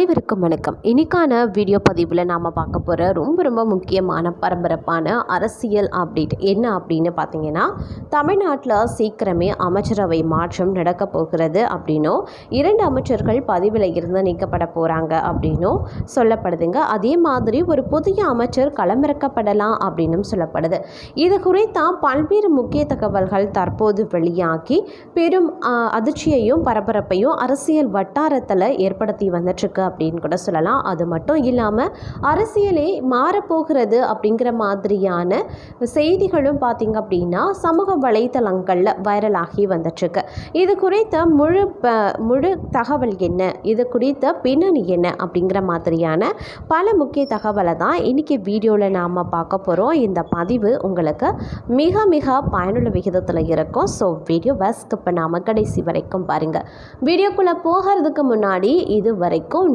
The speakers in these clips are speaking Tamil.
அனைவருக்கும் வணக்கம். இன்றைக்கான வீடியோ பதிவில் நாம் பார்க்க போகிற ரொம்ப ரொம்ப முக்கியமான பரபரப்பான அரசியல் அப்டேட் என்ன அப்படின்னு பார்த்தீங்கன்னா தமிழ்நாட்டில் சீக்கிரமே அமைச்சரவை மாற்றம் நடக்க போகிறது அப்படின்னும் இரண்டு அமைச்சர்கள் பதிவில் இருந்து நீக்கப்பட போகிறாங்க அப்படின்னும் சொல்லப்படுதுங்க. அதே மாதிரி ஒரு புதிய அமைச்சர் களமிறக்கப்படலாம் அப்படின்னும் சொல்லப்படுது. இது குறித்தான் பல்வேறு முக்கிய தகவல்கள் தற்போது வெளியாகி பெரும் அதிர்ச்சியையும் பரபரப்பையும் அரசியல் வட்டாரத்தில் ஏற்படுத்தி வந்துட்டுருக்கு அப்படின்னு கூட சொல்லலாம். அது மட்டும் இல்லாமல் அரசியலே மாறப்போகிறது அப்படிங்கிற மாதிரியான செய்திகளும் பார்த்திங்க அப்படின்னா சமூக வலைத்தளங்களில் வைரலாகி வந்துட்டுருக்கு. இது குறித்த முழு ப முழு தகவல் என்ன? இது குறித்த பின்னணி என்ன? அப்படிங்கிற மாதிரியான பல முக்கிய தகவலை தான் இன்றைக்கி வீடியோவில் நாம் பார்க்க போகிறோம் இந்த பதிவு உங்களுக்கு மிக மிக பயனுள்ள விகிதத்தில் இருக்கும். ஸோ வீடியோவை ஸ்கிப் பண்ணாமல் கடைசி வரைக்கும் பாருங்கள் வீடியோக்குள்ளே போகிறதுக்கு முன்னாடி இது வரைக்கும்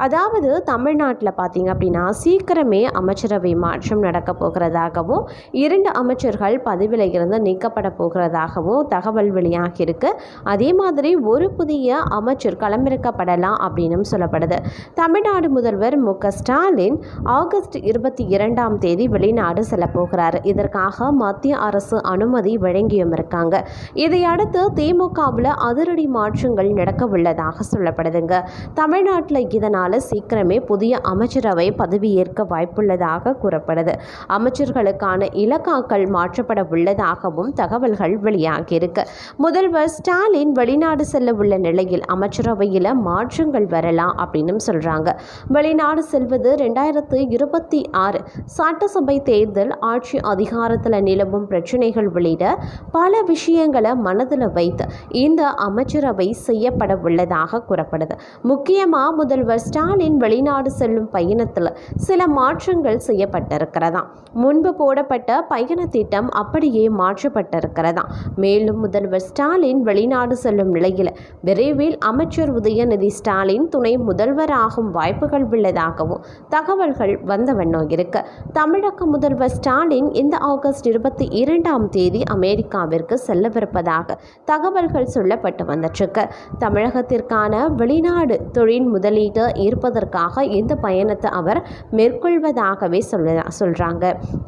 அதாவது தமிழ்நாட்டில் பார்த்தீங்க அப்படின்னா சீக்கிரமே அமைச்சரவை மாற்றம் நடக்க போகிறதாகவும் இரண்டு அமைச்சர்கள் பதவியில் இருந்து நீக்கப்பட போகிறதாகவும் தகவல் வெளியாகியிருக்கு அதே மாதிரி ஒரு புதிய அமைச்சர் களமிறக்கப்படலாம் அப்படின்னும் சொல்லப்படுது. தமிழ்நாடு முதல்வர் மு. ஸ்டாலின் ஆகஸ்ட் இருபத்தி இரண்டாம் தேதி வெளிநாடு செல்ல போகிறார். இதற்காக மத்திய அரசு அனுமதி வழங்கியும் இருக்காங்க. இதையடுத்து திமுகவில் அதிரடி மாற்றங்கள் நடக்க உள்ளதாக சொல்லப்படுதுங்க. தமிழ்நாட்டில் இதனால் சீக்கிரமே புதிய அமைச்சரவை பதவியேற்க வாய்ப்புள்ளதாக கூறப்படுது. அமைச்சர்களுக்கான இலக்காக்கள் மாற்றப்பட உள்ளதாகவும் தகவல்கள் வெளியாகியிருக்கு. முதல்வர் ஸ்டாலின் வெளிநாடு செல்ல உள்ள நிலையில் அமைச்சரவையில் மாற்றங்கள் வரலாம் அப்படின்னு சொல்கிறாங்க வெளிநாடு செல்வது ரெண்டாயிரத்து இருபத்தி ஆறு சட்டசபை தேர்தல் ஆட்சி அதிகாரத்தில் நிலவும் பிரச்சனைகள் உள்ளிட்ட பல விஷயங்களை மனதில் வைத்து இந்த அமைச்சரவை செய்யப்பட உள்ளதாக கூறப்படுது. முக்கியமாக முதல்வர் ஸ்டாலின் வெளிநாடு செல்லும் பயணத்தில் சில மாற்றங்கள் செய்யப்பட்டிருக்கிறதாம். முன்பு போடப்பட்ட பயண திட்டம் அப்படியே மாற்றப்பட்டிருக்கிறதாம். மேலும் முதல்வர் ஸ்டாலின் வெளிநாடு செல்லும் நிலையில் விரைவில் அமைச்சர் உதயநிதி ஸ்டாலின் துணை முதல்வராகும் வாய்ப்புகள் உள்ளதாகவும் தகவல்கள் வந்த வண்ணம் இருக்கு. தமிழக முதல்வர் ஸ்டாலின் இந்த ஆகஸ்ட் இருபத்தி இரண்டாம் தேதி அமெரிக்காவிற்கு செல்லவிருப்பதாக தகவல்கள் சொல்லப்பட்டு வந்துட்டுருக்கு தமிழகத்திற்கான வெளிநாடு தொழில் முதலீடு இருப்பதற்காக இந்த பயணத்தை அவர் மேற்கொள்வதாகவே சொல்ல சொல்கிறாங்க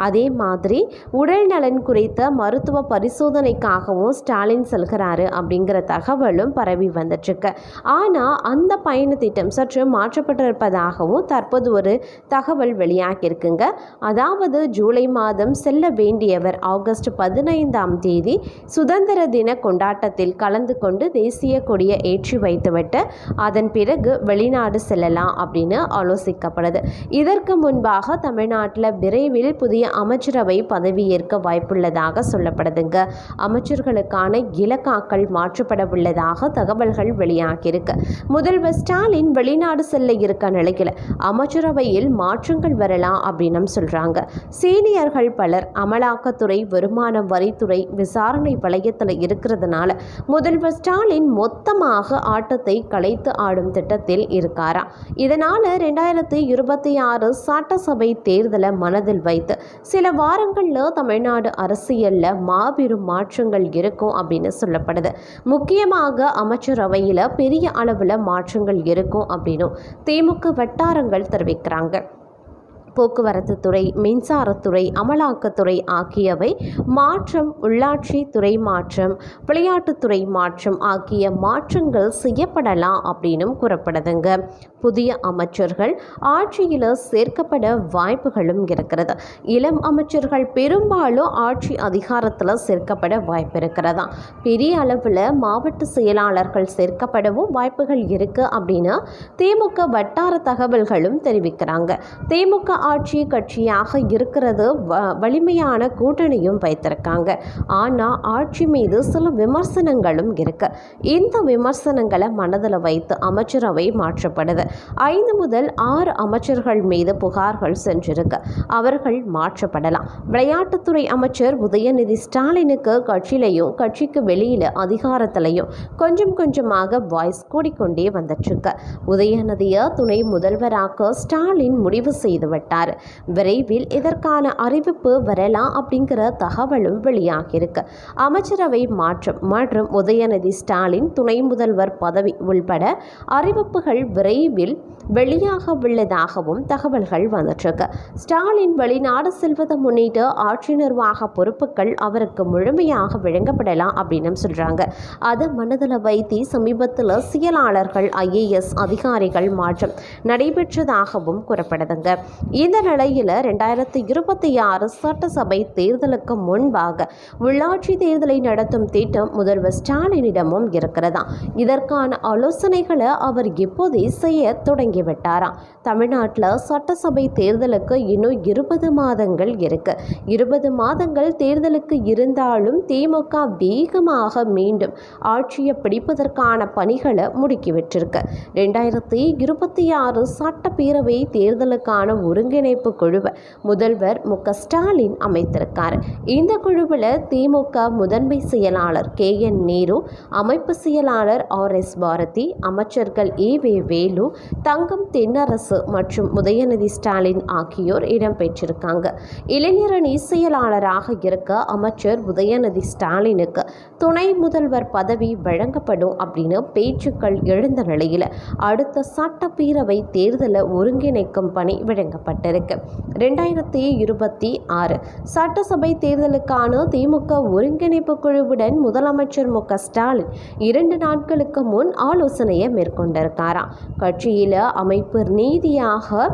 அதே மாதிரி உடல் நலன் குறித்த மருத்துவ பரிசோதனைக்காகவும் ஸ்டாலின் செல்கிறாரு அப்படிங்கிற தகவலும் பரவி வந்துட்டுருக்கு. ஆனால் அந்த பயண திட்டம் சற்று மாற்றப்பட்டிருப்பதாகவும் தற்போது ஒரு தகவல் வெளியாகியிருக்குங்க. அதாவது ஜூலை மாதம் செல்ல வேண்டியவர் ஆகஸ்ட் பதினைந்தாம் தேதி சுதந்திர தின கொண்டாட்டத்தில் கலந்து கொண்டு தேசிய கொடியை ஏற்றி வைத்துவிட்டு அதன் பிறகு வெளிநாடு செல்ல செல்லலாம் அப்படின்னு ஆலோசிக்கப்படுது. இதற்கு முன்பாக தமிழ்நாட்டில் விரைவில் புதிய அமைச்சரவை பதவியேற்க வாய்ப்புள்ளதாக சொல்லப்படுதுங்க. அமைச்சர்களுக்கான இலக்காக்கள் மாற்றப்பட உள்ளதாக தகவல்கள் வெளியாகியிருக்கு. முதல்வர் ஸ்டாலின் வெளிநாடு செல்ல இருக்க நிலையில் அமைச்சரவையில் மாற்றங்கள் வரலாம் அப்படின்னு சொல்கிறாங்க சீனியர்கள் பலர் அமலாக்கத்துறை வருமான வரித்துறை விசாரணை வளையத்தில் இருக்கிறதுனால முதல்வர் ஸ்டாலின் மொத்தமாக ஆட்டத்தை கலைத்து ஆடும் திட்டத்தில் இருக்காரா? இதனால் ரெண்டாயிரத்தி இருபத்தி ஆறு சட்டசபை தேர்தலை மனதில் வைத்து சில வாரங்களில் தமிழ்நாடு அரசியலில் மாபெரும் மாற்றங்கள் இருக்கும் அப்படின்னு சொல்லப்படுது. முக்கியமாக அமைச்சரவையில் பெரிய அளவில் மாற்றங்கள் இருக்கும் அப்படின்னும் திமுக வட்டாரங்கள் தெரிவிக்கிறாங்க. போக்குவரத்து துறை மின்சாரத்துறை அமலாக்கத்துறை ஆகியவை மாற்றம் உள்ளாட்சி துறை மாற்றம் விளையாட்டுத்துறை மாற்றம் ஆகிய மாற்றங்கள் செய்யப்படலாம் அப்படின்னும் கூறப்படுதுங்க. புதிய அமைச்சர்கள் ஆட்சியில் சேர்க்கப்பட வாய்ப்புகளும் இருக்கிறது. இளம் அமைச்சர்கள் பெரும்பாலும் ஆட்சி அதிகாரத்தில் சேர்க்கப்பட வாய்ப்பு இருக்கிறதா? பெரிய அளவில் மாவட்ட செயலாளர்கள் சேர்க்கப்படவும் வாய்ப்புகள் இருக்குது அப்படின்னு திமுக வட்டார தகவல்களும் தெரிவிக்கிறாங்க. திமுக ஆட்சி கட்சியாக இருக்கிறது வ வலிமையான கூட்டணியும் வைத்திருக்காங்க. ஆனால் ஆட்சி மீது சில விமர்சனங்களும் இருக்கு. இந்த விமர்சனங்களை மனதில் வைத்து அமைச்சரவை மாற்றப்படுது. ஐந்து முதல் ஆறு அமைச்சர்கள் மீது புகார்கள் சென்றிருக்கு. அவர்கள் மாற்றப்படலாம். விளையாட்டுத்துறை அமைச்சர் உதயநிதி ஸ்டாலினுக்கு கட்சியிலையும் கட்சிக்கு வெளியில் அதிகாரத்திலையும் கொஞ்சம் கொஞ்சமாக வாய்ஸ் கூடிக்கொண்டே வந்துட்டுருக்கு உதயநிதிய துணை முதல்வராக ஸ்டாலின் முடிவு செய்து விட்டார் விரைவில் இதற்கான அறிவிப்பு வரலாம் அப்படிங்கிற தகவலும் வெளியாகியிருக்கு. அமைச்சரவை மாற்றம் மற்றும் உதயநிதி ஸ்டாலின் துணை முதல்வர் பதவி உள்பட அறிவிப்புகள் விரைவில் வெளியாக உள்ளதாகவும் தகவல்கள் வந்துட்டுருக்கு. ஸ்டாலின் வெளிநாடு செல்வதை முன்னிட்டு ஆட்சி நிர்வாக பொறுப்புகள் அவருக்கு முழுமையாக வழங்கப்படலாம் அப்படின்னு சொல்கிறாங்க அதை மனதில் வைத்து சமீபத்தில் செயலாளர்கள் ஐஏஎஸ் அதிகாரிகள் மாற்றம் நடைபெற்றதாகவும் கூறப்படுதுங்க. இந்த நிலையில் ரெண்டாயிரத்தி இருபத்தி ஆறு சட்டசபை தேர்தலுக்கு முன்பாக உள்ளாட்சி தேர்தலை நடத்தும் திட்டம் முதல்வர் ஸ்டாலினிடமும் இருக்கிறதா இதற்கான ஆலோசனைகளை அவர் இப்போதே செய்ய தொடங்கிவிட்டாராம் தமிழ்நாட்டில் சட்டசபை தேர்தலுக்கு இன்னும் இருபது மாதங்கள் இருக்கு. இருபது மாதங்கள் தேர்தலுக்கு இருந்தாலும் திமுக வேகமாக மீண்டும் ஆட்சியை பிடிப்பதற்கான பணிகளை முடுக்கிவிட்டிருக்கு ரெண்டாயிரத்தி இருபத்தி ஆறு சட்டப்பேரவை தேர்தலுக்கான ஒருங்கிணைப்பு குழுவை முதல்வர் மு க ஸ்டாலின் அமைத்திருக்கார். இந்த குழுவில் திமுக முதன்மை செயலாளர் கே. என். நேரு அமைப்பு செயலாளர் ஆர். எஸ். பாரதி அமைச்சர்கள் ஏ. வே. வேலு தங்கம் தென்னரசு மற்றும் உதயநிதி ஸ்டாலின் ஆகியோர் இடம்பெற்றிருக்காங்க இளைஞரணி செயலாளராக இருக்க அமைச்சர் உதயநிதி ஸ்டாலினுக்கு துணை முதல்வர் பதவி வழங்கப்படும் அப்படின்னு பேச்சுக்கள் எழுந்த நிலையில் அடுத்த சட்டப்பேரவை தேர்தலை ஒருங்கிணைக்கும் பணி வழங்கப்பட்டிருக்கு ரெண்டாயிரத்தி இருபத்தி ஆறு சட்டசபை தேர்தலுக்கான திமுக ஒருங்கிணைப்பு குழுவுடன் முதலமைச்சர் மு ஸ்டாலின் இரண்டு நாட்களுக்கு முன் ஆலோசனையை மேற்கொண்டிருக்காராம் கட்சியில் அமைப்பு நீதியாக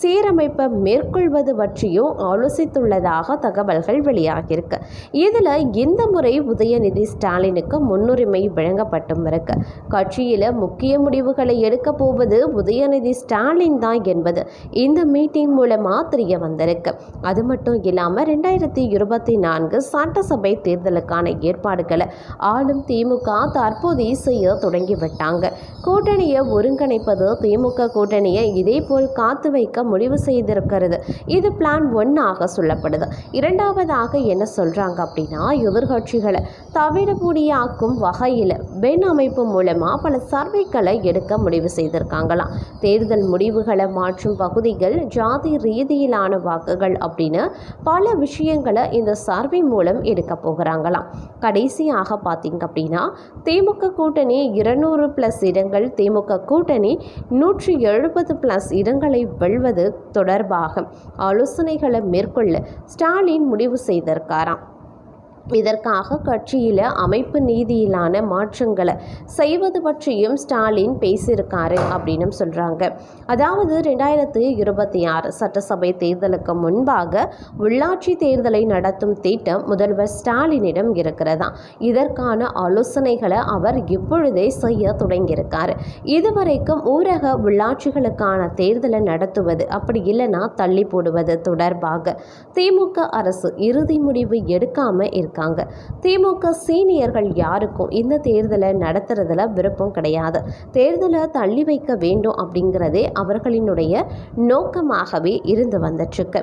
சீரமைப்பை மேற்கொள்வது பற்றியும் ஆலோசித்துள்ளதாக தகவல்கள் வெளியாகியிருக்கு. இதில் இந்த முறை உதயநிதி ஸ்டாலினுக்கு முன்னுரிமை வழங்கப்பட்டும் இருக்கு. கட்சியில் முக்கிய முடிவுகளை எடுக்க போவது உதயநிதி ஸ்டாலின் தான் என்பது இந்த மீட்டிங் மூலமாக தெரிய வந்திருக்கு. அது மட்டும் இல்லாமல் ரெண்டாயிரத்தி இருபத்தி நான்கு சட்டசபை தேர்தலுக்கான ஏற்பாடுகளை ஆளும் திமுக தற்போது செய்ய தொடங்கிவிட்டாங்க கூட்டணியை ஒருங்கிணைப்பது திமுக கூட்டணியை இதேபோல் காத்து வைக்க முடிவு செய்திருக்கிறது. இது பிளான் ஒன்னாக சொல்லப்படுது. இரண்டாவதாக என்ன சொல்கிறாங்க அப்படின்னா எதிர்கட்சிகளை தவிடுபொடியாக்கும் வகையில் பெண் அமைப்பு மூலமாக பல சர்வேக்களை எடுக்க முடிவு செய்திருக்காங்களாம். தேர்தல் முடிவுகளை மாற்றும் பகுதிகள் ஜாதி ரீதியிலான வாக்குகள் அப்படின்னு பல விஷயங்களை இந்த சர்வே மூலம் எடுக்க போகிறாங்களாம். கடைசியாக பார்த்தீங்க அப்படின்னா திமுக கூட்டணி இருநூறு ப்ளஸ் இடங்கள் திமுக கூட்டணி நூற்றி எழுபது ப்ளஸ் இடங்களை வெல்வது தொடர்பாக ஆலோசனைகளை மேற்கொள்ள ஸ்டாலின் முடிவு செய்திருக்காராம். இதற்காக கட்சியில் அமைப்பு நீதியிலான மாற்றங்களை செய்வது பற்றியும் ஸ்டாலின் பேசியிருக்காரு அப்படின்னு சொல்கிறாங்க அதாவது ரெண்டாயிரத்து இருபத்தி ஆறு சட்டசபை தேர்தலுக்கு முன்பாக உள்ளாட்சி தேர்தலை நடத்தும் திட்டம் முதல்வர் ஸ்டாலினிடம் இருக்கிறதா? இதற்கான ஆலோசனைகளை அவர் இப்பொழுதே செய்ய தொடங்கியிருக்காரு. இதுவரைக்கும் ஊரக உள்ளாட்சிகளுக்கான தேர்தலை நடத்துவது அப்படி இல்லைன்னா தள்ளி போடுவது தொடர்பாக திமுக அரசு இறுதி முடிவு எடுக்காமல் எடுக்காம இருக்காங்க. திமுக சீனியர்கள் யாருக்கும் இந்த தேர்தலை நடத்துறதுல விருப்பம் கிடையாது. தேர்தலை தள்ளி வைக்க வேண்டும் அப்படிங்கிறதே அவர்களினுடைய நோக்கமாகவே இருந்து வந்துட்டுருக்கு.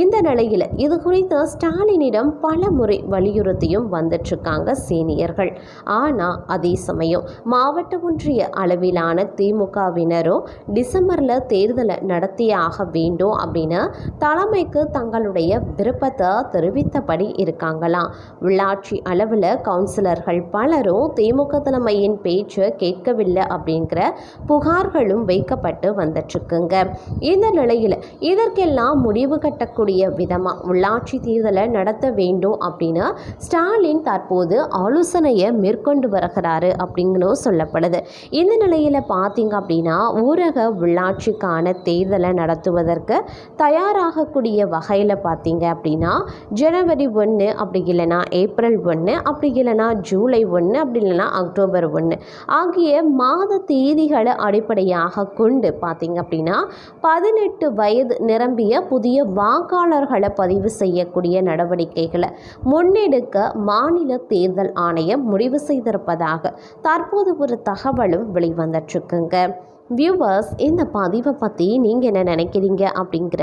இந்த நிலையில் இது குறித்து ஸ்டாலினிடம் பல முறை வலியுறுத்தியும் வந்துட்டுருக்காங்க சீனியர்கள். ஆனால் அதே சமயம் மாவட்ட ஒன்றிய அளவிலான திமுகவினரும் டிசம்பரில் தேர்தலை நடத்தியாக வேண்டும் அப்படின்னு தலைமைக்கு தங்களுடைய விருப்பத்தை தெரிவித்தபடி இருக்காங்களாம். உள்ளாட்சி அளவில் கவுன்சிலர்கள் பலரும் திமுக தலைமையின் பேச்சை கேட்கவில்லை அப்படிங்கிற புகார்களும் வைக்கப்பட்டு வந்துட்டுருக்குங்க. இந்த நிலையில் இதற்கெல்லாம் முடிவு கட்டக்கூடிய விதமாக உள்ளாட்சி தேர்தலை நடத்த வேண்டும் அப்படின்னு ஸ்டாலின் தற்போது ஆலோசனையை மேற்கொண்டு வருகிறாரு அப்படிங்கணும் சொல்லப்படுது. இந்த நிலையில் பார்த்தீங்க அப்படின்னா ஊரக உள்ளாட்சிக்கான தேர்தலை நடத்துவதற்கு தயாராகக்கூடிய வகையில் பார்த்தீங்க அப்படின்னா ஜனவரி ஒன்று அப்படி இல்லைன்னா ஏப்ரல் ஒன்று அப்படி இல்லைன்னா ஜூலை ஒன்று அப்படி இல்லைன்னா அக்டோபர் ஒன்று ஆகிய மாத தேதிகளை அடிப்படையாக கொண்டு பார்த்திங்க அப்படின்னா பதினெட்டு வயது நிரம்பிய புதிய வாக்காளர்களை பதிவு செய்யக்கூடிய நடவடிக்கைகளை முன்னெடுக்க மாநில தேர்தல் ஆணையம் முடிவு செய்திருப்பதாக தற்போது ஒரு தகவலும் வெளிவந்துட்டுருக்குங்க வியூவர்ஸ் இந்த பதிவை பற்றி நீங்கள் என்ன நினைக்கிறீங்க அப்படிங்கிற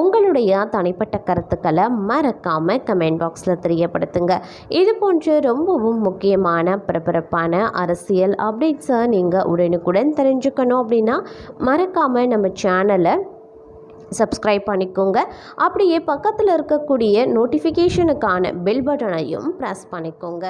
உங்களுடைய தனிப்பட்ட கருத்துக்களை மறக்காமல் கமெண்ட் பாக்ஸில் தெரியப்படுத்துங்க. இது போன்ற ரொம்பவும் முக்கியமான பரபரப்பான அரசியல் அப்டேட்ஸை நீங்கள் உடனுக்குடன் தெரிஞ்சுக்கணும் அப்படின்னா மறக்காமல் நம்ம சேனலை சப்ஸ்கிரைப் பண்ணிக்கோங்க. அப்படியே பக்கத்தில் இருக்கக்கூடிய நோட்டிஃபிகேஷனுக்கான பெல் பட்டனையும் ப்ரெஸ் பண்ணிக்கோங்க.